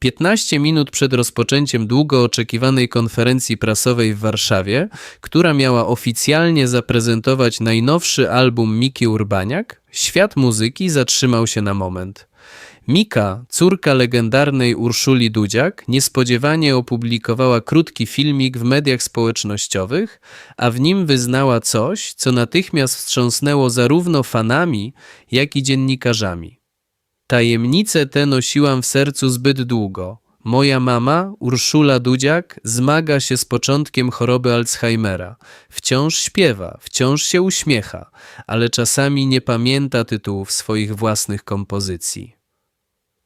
15 minut przed rozpoczęciem długo oczekiwanej konferencji prasowej w Warszawie, która miała oficjalnie zaprezentować najnowszy album Miki Urbaniak, świat muzyki zatrzymał się na moment. Mika, córka legendarnej Urszuli Dudziak, niespodziewanie opublikowała krótki filmik w mediach społecznościowych, a w nim wyznała coś, co natychmiast wstrząsnęło zarówno fanami, jak i dziennikarzami. Tajemnicę tę nosiłam w sercu zbyt długo. Moja mama, Urszula Dudziak, zmaga się z początkiem choroby Alzheimera. Wciąż śpiewa, wciąż się uśmiecha, ale czasami nie pamięta tytułów swoich własnych kompozycji.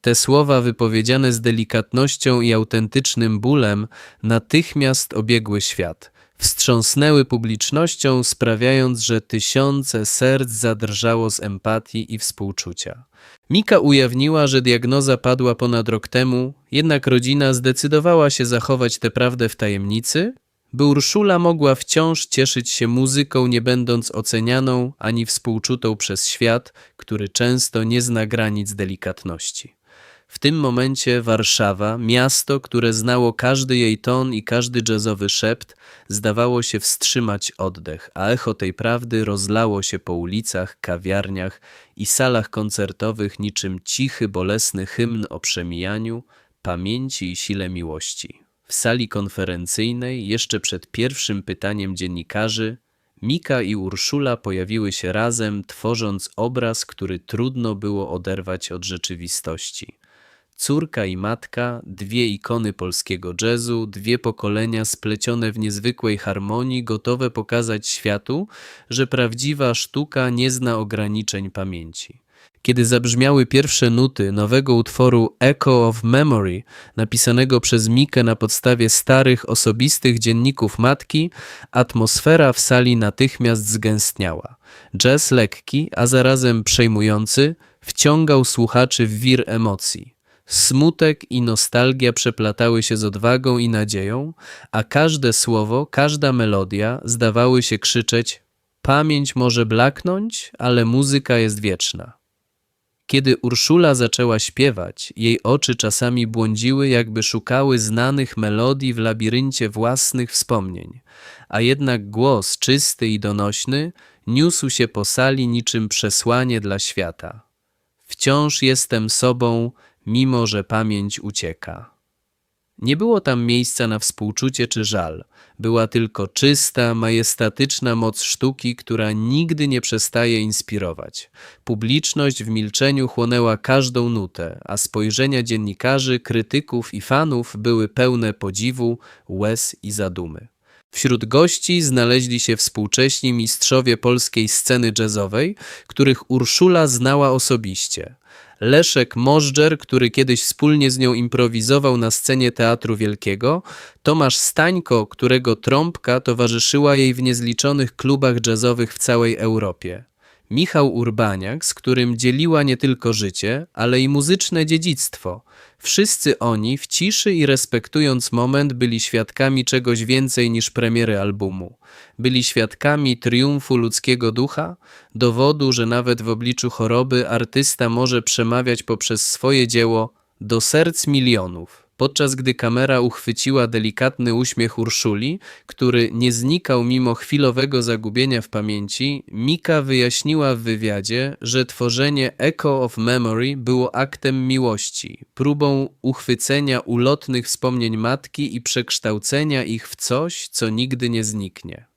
Te słowa wypowiedziane z delikatnością i autentycznym bólem natychmiast obiegły świat. Wstrząsnęły publicznością, sprawiając, że tysiące serc zadrżało z empatii i współczucia. Mika ujawniła, że diagnoza padła ponad rok temu, jednak rodzina zdecydowała się zachować tę prawdę w tajemnicy, by Urszula mogła wciąż cieszyć się muzyką, nie będąc ocenianą ani współczutą przez świat, który często nie zna granic delikatności. W tym momencie Warszawa, miasto, które znało każdy jej ton i każdy jazzowy szept, zdawało się wstrzymać oddech, a echo tej prawdy rozlało się po ulicach, kawiarniach i salach koncertowych niczym cichy, bolesny hymn o przemijaniu, pamięci i sile miłości. W sali konferencyjnej, jeszcze przed pierwszym pytaniem dziennikarzy, Mika i Urszula pojawiły się razem, tworząc obraz, który trudno było oderwać od rzeczywistości. Córka i matka, dwie ikony polskiego jazzu, dwie pokolenia splecione w niezwykłej harmonii, gotowe pokazać światu, że prawdziwa sztuka nie zna ograniczeń pamięci. Kiedy zabrzmiały pierwsze nuty nowego utworu Echo of Memory, napisanego przez Mikę na podstawie starych, osobistych dzienników matki, atmosfera w sali natychmiast zgęstniała. Jazz lekki, a zarazem przejmujący, wciągał słuchaczy w wir emocji. Smutek i nostalgia przeplatały się z odwagą i nadzieją, a każde słowo, każda melodia zdawały się krzyczeć: Pamięć może blaknąć, ale muzyka jest wieczna. Kiedy Urszula zaczęła śpiewać, jej oczy czasami błądziły, jakby szukały znanych melodii w labiryncie własnych wspomnień, a jednak głos czysty i donośny niósł się po sali niczym przesłanie dla świata. Wciąż jestem sobą, mimo że pamięć ucieka. Nie było tam miejsca na współczucie czy żal. Była tylko czysta, majestatyczna moc sztuki, która nigdy nie przestaje inspirować. Publiczność w milczeniu chłonęła każdą nutę, a spojrzenia dziennikarzy, krytyków i fanów były pełne podziwu, łez i zadumy. Wśród gości znaleźli się współcześni mistrzowie polskiej sceny jazzowej, których Urszula znała osobiście. Leszek Możdżer, który kiedyś wspólnie z nią improwizował na scenie Teatru Wielkiego, Tomasz Stańko, którego trąbka towarzyszyła jej w niezliczonych klubach jazzowych w całej Europie. Michał Urbaniak, z którym dzieliła nie tylko życie, ale i muzyczne dziedzictwo. Wszyscy oni, w ciszy i respektując moment, byli świadkami czegoś więcej niż premiery albumu. Byli świadkami triumfu ludzkiego ducha, dowodu, że nawet w obliczu choroby artysta może przemawiać poprzez swoje dzieło do serc milionów podczas gdy kamera uchwyciła delikatny uśmiech Urszuli, który nie znikał mimo chwilowego zagubienia w pamięci, Mika wyjaśniła w wywiadzie, że tworzenie Echo of Memory było aktem miłości, próbą uchwycenia ulotnych wspomnień matki i przekształcenia ich w coś, co nigdy nie zniknie.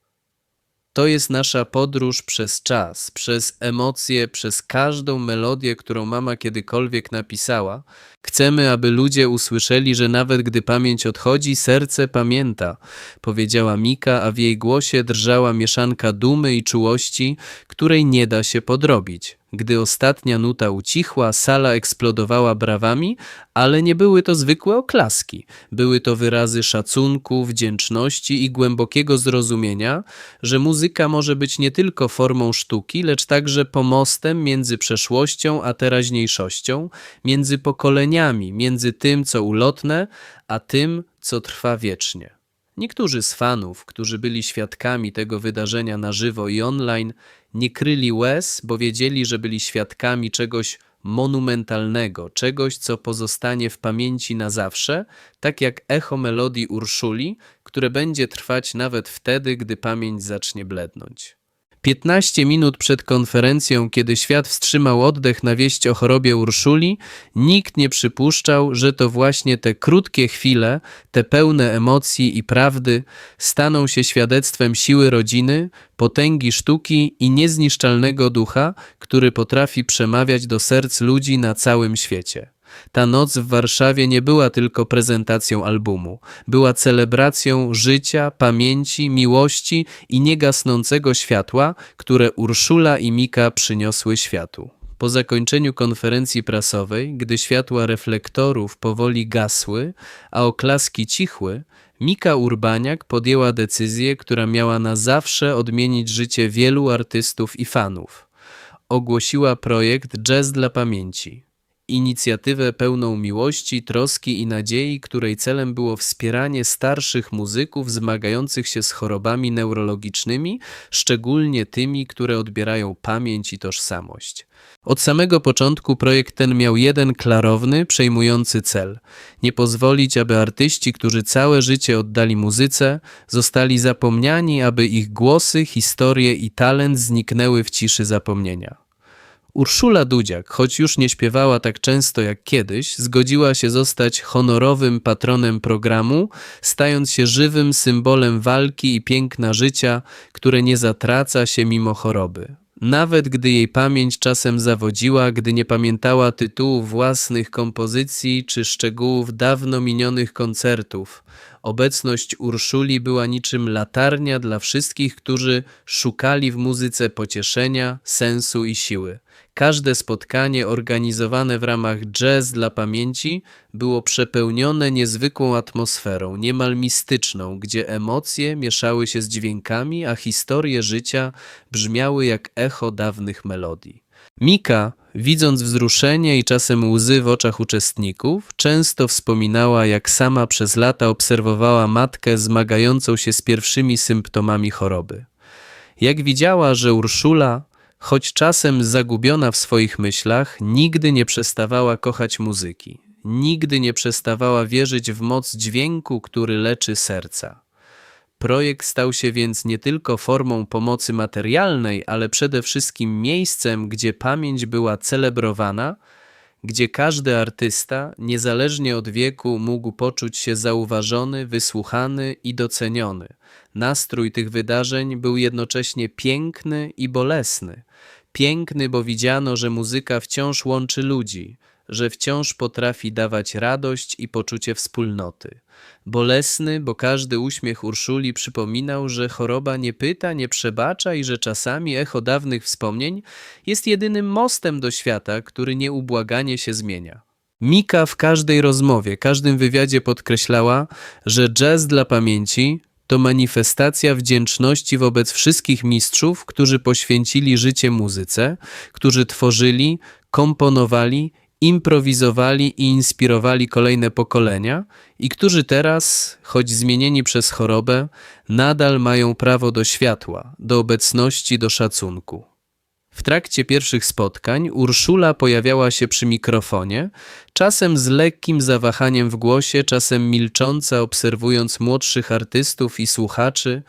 To jest nasza podróż przez czas, przez emocje, przez każdą melodię, którą mama kiedykolwiek napisała. Chcemy, aby ludzie usłyszeli, że nawet gdy pamięć odchodzi, serce pamięta, powiedziała Mika, a w jej głosie drżała mieszanka dumy i czułości, której nie da się podrobić. Gdy ostatnia nuta ucichła, sala eksplodowała brawami, ale nie były to zwykłe oklaski. Były to wyrazy szacunku, wdzięczności i głębokiego zrozumienia, że muzyka może być nie tylko formą sztuki, lecz także pomostem między przeszłością a teraźniejszością, między pokoleniami, między tym, co ulotne, a tym, co trwa wiecznie. Niektórzy z fanów, którzy byli świadkami tego wydarzenia na żywo i online, nie kryli łez, bo wiedzieli, że byli świadkami czegoś monumentalnego, czegoś, co pozostanie w pamięci na zawsze, tak jak echo melodii Urszuli, które będzie trwać nawet wtedy, gdy pamięć zacznie blednąć. 15 minut przed konferencją, kiedy świat wstrzymał oddech na wieść o chorobie Urszuli, nikt nie przypuszczał, że to właśnie te krótkie chwile, te pełne emocji i prawdy staną się świadectwem siły rodziny, potęgi sztuki i niezniszczalnego ducha, który potrafi przemawiać do serc ludzi na całym świecie. Ta noc w Warszawie nie była tylko prezentacją albumu, była celebracją życia, pamięci, miłości i niegasnącego światła, które Urszula i Mika przyniosły światu. Po zakończeniu konferencji prasowej, gdy światła reflektorów powoli gasły, a oklaski cichły, Mika Urbaniak podjęła decyzję, która miała na zawsze odmienić życie wielu artystów i fanów. Ogłosiła projekt Jazz dla Pamięci inicjatywę pełną miłości, troski i nadziei, której celem było wspieranie starszych muzyków zmagających się z chorobami neurologicznymi, szczególnie tymi, które odbierają pamięć i tożsamość. Od samego początku projekt ten miał jeden klarowny, przejmujący cel: nie pozwolić, aby artyści, którzy całe życie oddali muzyce, zostali zapomniani, aby ich głosy, historie i talent zniknęły w ciszy zapomnienia. Urszula Dudziak, choć już nie śpiewała tak często jak kiedyś, zgodziła się zostać honorowym patronem programu, stając się żywym symbolem walki i piękna życia, które nie zatraca się mimo choroby. Nawet gdy jej pamięć czasem zawodziła, gdy nie pamiętała tytułów własnych kompozycji czy szczegółów dawno minionych koncertów, obecność Urszuli była niczym latarnia dla wszystkich, którzy szukali w muzyce pocieszenia, sensu i siły. Każde spotkanie organizowane w ramach Jazz dla Pamięci było przepełnione niezwykłą atmosferą, niemal mistyczną, gdzie emocje mieszały się z dźwiękami, a historie życia brzmiały jak echo dawnych melodii. Mika, widząc wzruszenie i czasem łzy w oczach uczestników, często wspominała, jak sama przez lata obserwowała matkę zmagającą się z pierwszymi symptomami choroby. Jak widziała, że Urszula choć czasem zagubiona w swoich myślach, nigdy nie przestawała kochać muzyki, nigdy nie przestawała wierzyć w moc dźwięku, który leczy serca. Projekt stał się więc nie tylko formą pomocy materialnej, ale przede wszystkim miejscem, gdzie pamięć była celebrowana, gdzie każdy artysta, niezależnie od wieku, mógł poczuć się zauważony, wysłuchany i doceniony. Nastrój tych wydarzeń był jednocześnie piękny i bolesny. Piękny, bo widziano, że muzyka wciąż łączy ludzi, że wciąż potrafi dawać radość i poczucie wspólnoty. Bolesny, bo każdy uśmiech Urszuli przypominał, że choroba nie pyta, nie przebacza i że czasami echo dawnych wspomnień jest jedynym mostem do świata, który nieubłaganie się zmienia. Mika w każdej rozmowie, każdym wywiadzie podkreślała, że jazz dla pamięci to manifestacja wdzięczności wobec wszystkich mistrzów, którzy poświęcili życie muzyce, którzy tworzyli, komponowali, improwizowali i inspirowali kolejne pokolenia i którzy teraz, choć zmienieni przez chorobę, nadal mają prawo do światła, do obecności, do szacunku. W trakcie pierwszych spotkań Urszula pojawiała się przy mikrofonie, czasem z lekkim zawahaniem w głosie, czasem milcząca, obserwując młodszych artystów i słuchaczy,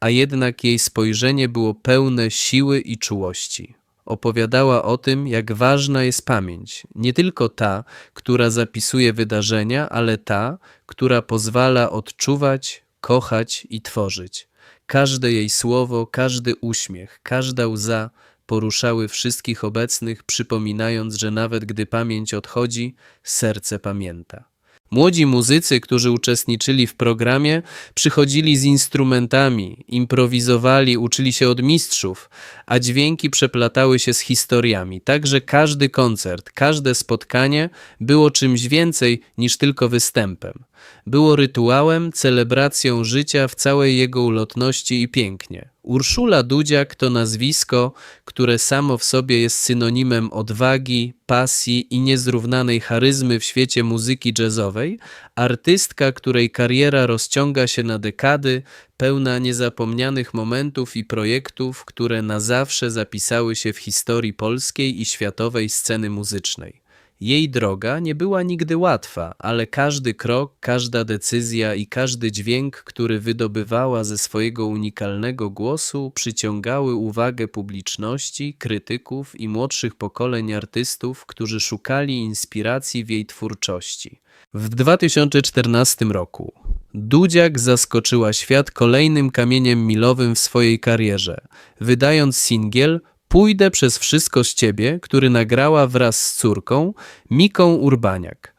a jednak jej spojrzenie było pełne siły i czułości. Opowiadała o tym, jak ważna jest pamięć, nie tylko ta, która zapisuje wydarzenia, ale ta, która pozwala odczuwać, kochać i tworzyć. Każde jej słowo, każdy uśmiech, każda łza poruszały wszystkich obecnych, przypominając, że nawet gdy pamięć odchodzi, serce pamięta. Młodzi muzycy, którzy uczestniczyli w programie, przychodzili z instrumentami, improwizowali, uczyli się od mistrzów, a dźwięki przeplatały się z historiami. Także każdy koncert, każde spotkanie było czymś więcej niż tylko występem. Było rytuałem, celebracją życia w całej jego ulotności i pięknie. Urszula Dudziak to nazwisko, które samo w sobie jest synonimem odwagi, pasji i niezrównanej charyzmy w świecie muzyki jazzowej, artystka, której kariera rozciąga się na dekady, pełna niezapomnianych momentów i projektów, które na zawsze zapisały się w historii polskiej i światowej sceny muzycznej. Jej droga nie była nigdy łatwa, ale każdy krok, każda decyzja i każdy dźwięk, który wydobywała ze swojego unikalnego głosu, przyciągały uwagę publiczności, krytyków i młodszych pokoleń artystów, którzy szukali inspiracji w jej twórczości. W 2014 roku Dudziak zaskoczyła świat kolejnym kamieniem milowym w swojej karierze, wydając singiel Pójdę przez wszystko z ciebie, który nagrała wraz z córką, Miką Urbaniak.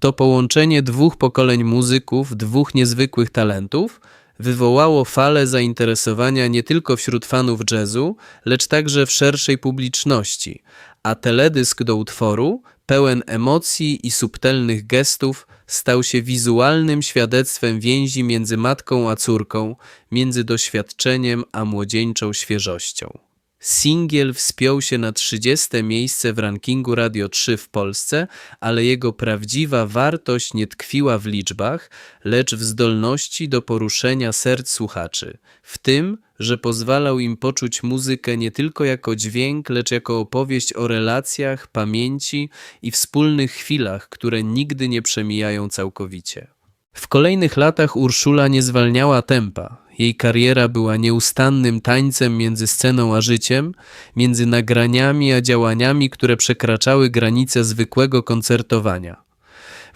To połączenie dwóch pokoleń muzyków, dwóch niezwykłych talentów, wywołało falę zainteresowania nie tylko wśród fanów jazzu, lecz także w szerszej publiczności, a teledysk do utworu, pełen emocji i subtelnych gestów, stał się wizualnym świadectwem więzi między matką a córką, między doświadczeniem a młodzieńczą świeżością. Singiel wspiął się na 30 miejsce w rankingu Radio 3 w Polsce, ale jego prawdziwa wartość nie tkwiła w liczbach, lecz w zdolności do poruszenia serc słuchaczy. W tym, że pozwalał im poczuć muzykę nie tylko jako dźwięk, lecz jako opowieść o relacjach, pamięci i wspólnych chwilach, które nigdy nie przemijają całkowicie. W kolejnych latach Urszula nie zwalniała tempa. Jej kariera była nieustannym tańcem między sceną a życiem, między nagraniami a działaniami, które przekraczały granice zwykłego koncertowania.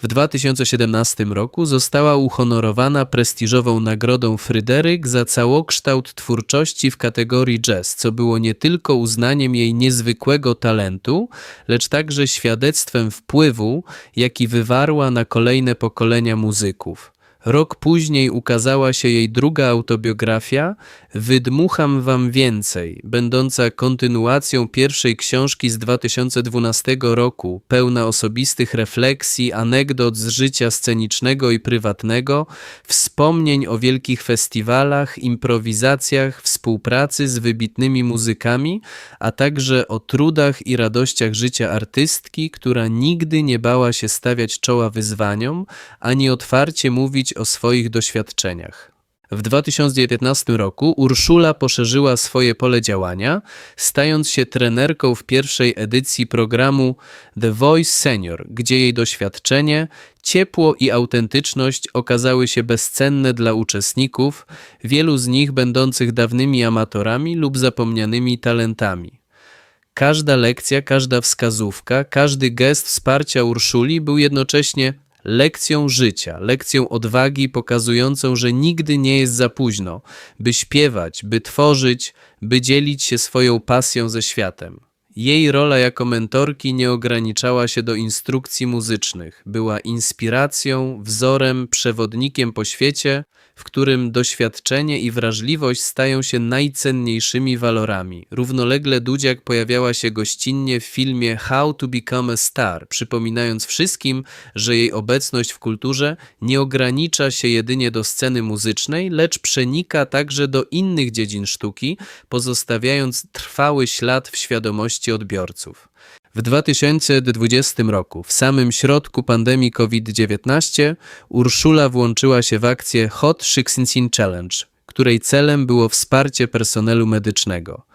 W 2017 roku została uhonorowana prestiżową nagrodą Fryderyk za całokształt twórczości w kategorii jazz, co było nie tylko uznaniem jej niezwykłego talentu, lecz także świadectwem wpływu, jaki wywarła na kolejne pokolenia muzyków. Rok później ukazała się jej druga autobiografia Wydmucham wam więcej, będąca kontynuacją pierwszej książki z 2012 roku, pełna osobistych refleksji, anegdot z życia scenicznego i prywatnego, wspomnień o wielkich festiwalach, improwizacjach, współpracy z wybitnymi muzykami, a także o trudach i radościach życia artystki, która nigdy nie bała się stawiać czoła wyzwaniom, ani otwarcie mówić o swoich doświadczeniach. W 2019 roku Urszula poszerzyła swoje pole działania, stając się trenerką w pierwszej edycji programu The Voice Senior, gdzie jej doświadczenie, ciepło i autentyczność okazały się bezcenne dla uczestników, wielu z nich będących dawnymi amatorami lub zapomnianymi talentami. Każda lekcja, każda wskazówka, każdy gest wsparcia Urszuli był jednocześnie lekcją życia, lekcją odwagi pokazującą, że nigdy nie jest za późno, by śpiewać, by tworzyć, by dzielić się swoją pasją ze światem. Jej rola jako mentorki nie ograniczała się do instrukcji muzycznych, była inspiracją, wzorem, przewodnikiem po świecie, w którym doświadczenie i wrażliwość stają się najcenniejszymi walorami. Równolegle Dudziak pojawiała się gościnnie w filmie How to Become a Star, przypominając wszystkim, że jej obecność w kulturze nie ogranicza się jedynie do sceny muzycznej, lecz przenika także do innych dziedzin sztuki, pozostawiając trwały ślad w świadomości odbiorców. W 2020 roku, w samym środku pandemii COVID-19, Urszula włączyła się w akcję Hot 16 Challenge, której celem było wsparcie personelu medycznego.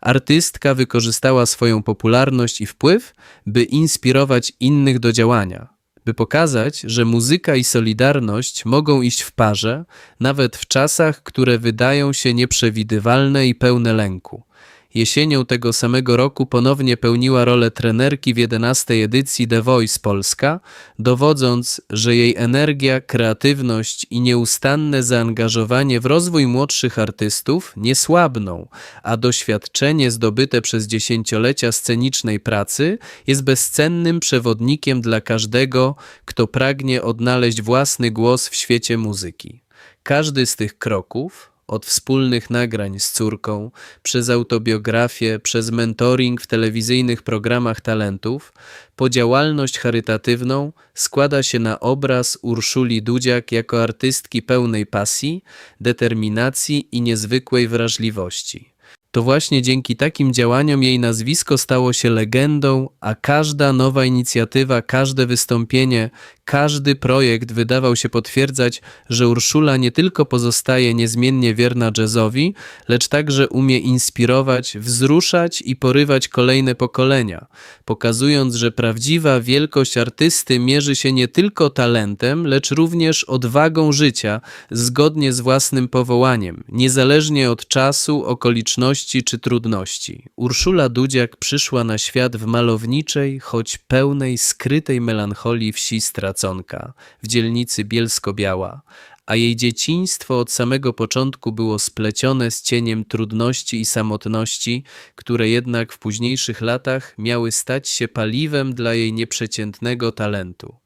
Artystka wykorzystała swoją popularność i wpływ, by inspirować innych do działania, by pokazać, że muzyka i solidarność mogą iść w parze, nawet w czasach, które wydają się nieprzewidywalne i pełne lęku. Jesienią tego samego roku ponownie pełniła rolę trenerki w 11 edycji The Voice Polska, dowodząc, że jej energia, kreatywność i nieustanne zaangażowanie w rozwój młodszych artystów nie słabną, a doświadczenie zdobyte przez dziesięciolecia scenicznej pracy jest bezcennym przewodnikiem dla każdego, kto pragnie odnaleźć własny głos w świecie muzyki. Każdy z tych kroków od wspólnych nagrań z córką, przez autobiografię, przez mentoring w telewizyjnych programach talentów, po działalność charytatywną składa się na obraz Urszuli Dudziak jako artystki pełnej pasji, determinacji i niezwykłej wrażliwości. To właśnie dzięki takim działaniom jej nazwisko stało się legendą, a każda nowa inicjatywa, każde wystąpienie, każdy projekt wydawał się potwierdzać, że Urszula nie tylko pozostaje niezmiennie wierna jazzowi, lecz także umie inspirować, wzruszać i porywać kolejne pokolenia, pokazując, że prawdziwa wielkość artysty mierzy się nie tylko talentem, lecz również odwagą życia, zgodnie z własnym powołaniem, niezależnie od czasu, okoliczności czy trudności. Urszula Dudziak przyszła na świat w malowniczej, choć pełnej skrytej melancholii wsi Straconka w dzielnicy Bielsko-Biała, a jej dzieciństwo od samego początku było splecione z cieniem trudności i samotności, które jednak w późniejszych latach miały stać się paliwem dla jej nieprzeciętnego talentu.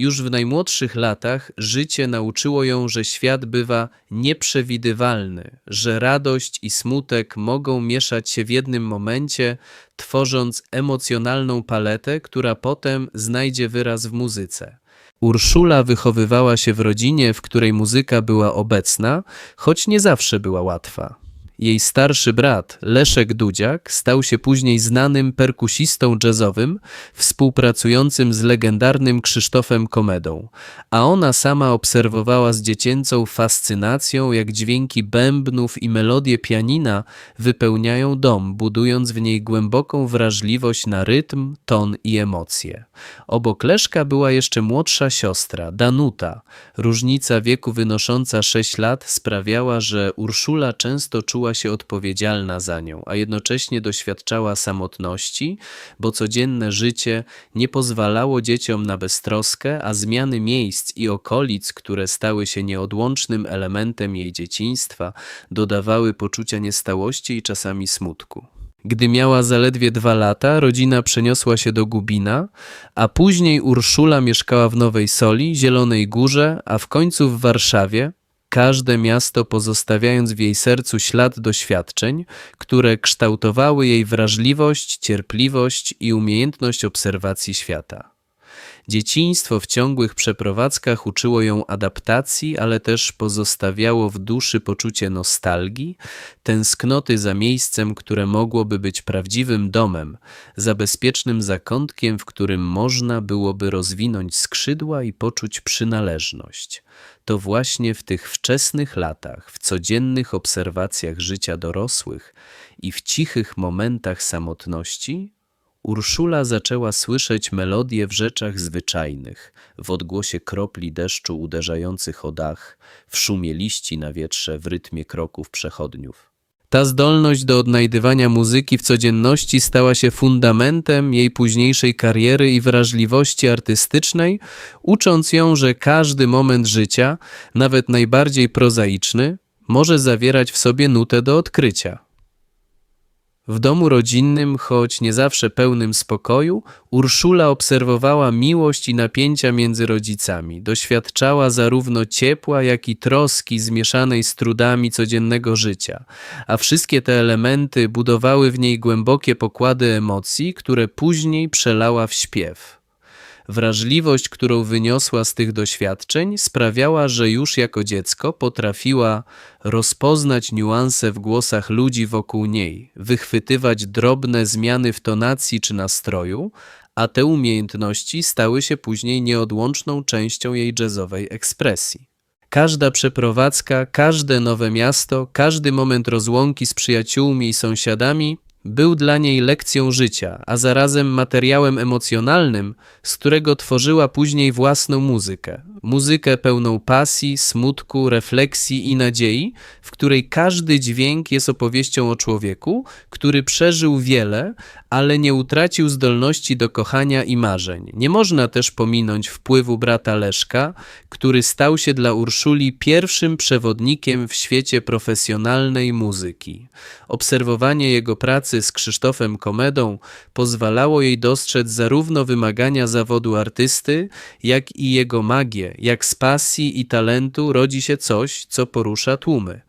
Już w najmłodszych latach życie nauczyło ją, że świat bywa nieprzewidywalny, że radość i smutek mogą mieszać się w jednym momencie, tworząc emocjonalną paletę, która potem znajdzie wyraz w muzyce. Urszula wychowywała się w rodzinie, w której muzyka była obecna, choć nie zawsze była łatwa. Jej starszy brat, Leszek Dudziak, stał się później znanym perkusistą jazzowym, współpracującym z legendarnym Krzysztofem Komedą, a ona sama obserwowała z dziecięcą fascynacją, jak dźwięki bębnów i melodie pianina wypełniają dom, budując w niej głęboką wrażliwość na rytm, ton i emocje. Obok Leszka była jeszcze młodsza siostra, Danuta. Różnica wieku wynosząca 6 lat sprawiała, że Urszula często czuła się odpowiedzialna za nią, a jednocześnie doświadczała samotności, bo codzienne życie nie pozwalało dzieciom na beztroskę, a zmiany miejsc i okolic, które stały się nieodłącznym elementem jej dzieciństwa, dodawały poczucia niestałości i czasami smutku. Gdy miała zaledwie dwa lata, rodzina przeniosła się do Gubina, a później Urszula mieszkała w Nowej Soli, Zielonej Górze, a w końcu w Warszawie, każde miasto pozostawiając w jej sercu ślad doświadczeń, które kształtowały jej wrażliwość, cierpliwość i umiejętność obserwacji świata. Dzieciństwo w ciągłych przeprowadzkach uczyło ją adaptacji, ale też pozostawiało w duszy poczucie nostalgii, tęsknoty za miejscem, które mogłoby być prawdziwym domem, za bezpiecznym zakątkiem, w którym można byłoby rozwinąć skrzydła i poczuć przynależność. To właśnie w tych wczesnych latach, w codziennych obserwacjach życia dorosłych i w cichych momentach samotności Urszula zaczęła słyszeć melodie w rzeczach zwyczajnych, w odgłosie kropli deszczu uderzających o dach, w szumie liści na wietrze, w rytmie kroków przechodniów. Ta zdolność do odnajdywania muzyki w codzienności stała się fundamentem jej późniejszej kariery i wrażliwości artystycznej, ucząc ją, że każdy moment życia, nawet najbardziej prozaiczny, może zawierać w sobie nutę do odkrycia. W domu rodzinnym, choć nie zawsze pełnym spokoju, Urszula obserwowała miłość i napięcia między rodzicami. Doświadczała zarówno ciepła, jak i troski zmieszanej z trudami codziennego życia, a wszystkie te elementy budowały w niej głębokie pokłady emocji, które później przelała w śpiew. Wrażliwość, którą wyniosła z tych doświadczeń, sprawiała, że już jako dziecko potrafiła rozpoznać niuanse w głosach ludzi wokół niej, wychwytywać drobne zmiany w tonacji czy nastroju, a te umiejętności stały się później nieodłączną częścią jej jazzowej ekspresji. Każda przeprowadzka, każde nowe miasto, każdy moment rozłąki z przyjaciółmi i sąsiadami był dla niej lekcją życia, a zarazem materiałem emocjonalnym, z którego tworzyła później własną muzykę. Muzykę pełną pasji, smutku, refleksji i nadziei, w której każdy dźwięk jest opowieścią o człowieku, który przeżył wiele, ale nie utracił zdolności do kochania i marzeń. Nie można też pominąć wpływu brata Leszka, który stał się dla Urszuli pierwszym przewodnikiem w świecie profesjonalnej muzyki. Obserwowanie jego pracy z Krzysztofem Komedą pozwalało jej dostrzec zarówno wymagania zawodu artysty, jak i jego magię, jak z pasji i talentu rodzi się coś, co porusza tłumy.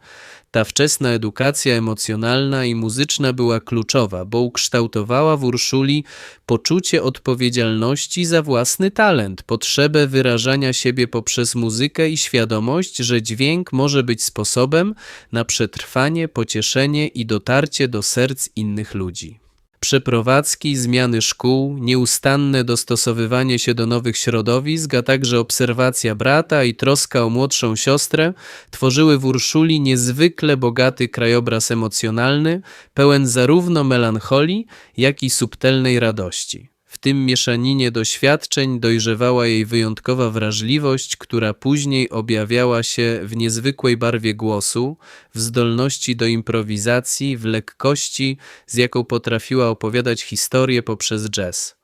Ta wczesna edukacja emocjonalna i muzyczna była kluczowa, bo ukształtowała w Urszuli poczucie odpowiedzialności za własny talent, potrzebę wyrażania siebie poprzez muzykę i świadomość, że dźwięk może być sposobem na przetrwanie, pocieszenie i dotarcie do serc innych ludzi. Przeprowadzki, zmiany szkół, nieustanne dostosowywanie się do nowych środowisk, a także obserwacja brata i troska o młodszą siostrę tworzyły w Urszuli niezwykle bogaty krajobraz emocjonalny, pełen zarówno melancholii, jak i subtelnej radości. Tym mieszaninie doświadczeń dojrzewała jej wyjątkowa wrażliwość, która później objawiała się w niezwykłej barwie głosu, w zdolności do improwizacji, w lekkości, z jaką potrafiła opowiadać historię poprzez jazz.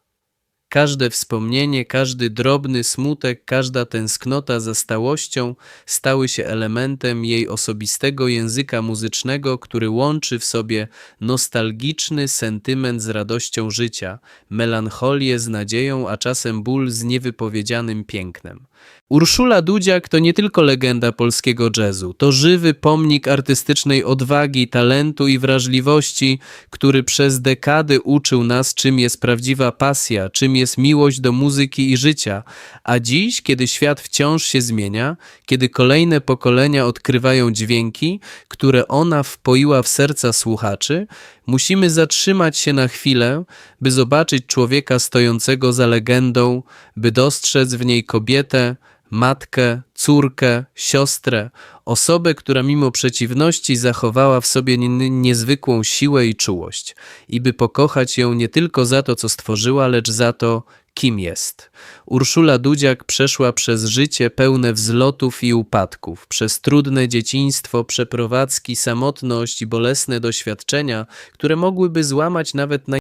Każde wspomnienie, każdy drobny smutek, każda tęsknota za stałością stały się elementem jej osobistego języka muzycznego, który łączy w sobie nostalgiczny sentyment z radością życia, melancholię z nadzieją, a czasem ból z niewypowiedzianym pięknem. Urszula Dudziak to nie tylko legenda polskiego jazzu, to żywy pomnik artystycznej odwagi, talentu i wrażliwości, który przez dekady uczył nas, czym jest prawdziwa pasja, czym jest miłość do muzyki i życia. A dziś, kiedy świat wciąż się zmienia, kiedy kolejne pokolenia odkrywają dźwięki, które ona wpoiła w serca słuchaczy, musimy zatrzymać się na chwilę, by zobaczyć człowieka stojącego za legendą, by dostrzec w niej kobietę, matkę, córkę, siostrę, osobę, która mimo przeciwności zachowała w sobie nie- niezwykłą siłę i czułość, i by pokochać ją nie tylko za to, co stworzyła, lecz za to, kim jest. Urszula Dudziak przeszła przez życie pełne wzlotów i upadków, przez trudne dzieciństwo, przeprowadzki, samotność i bolesne doświadczenia, które mogłyby złamać nawet naj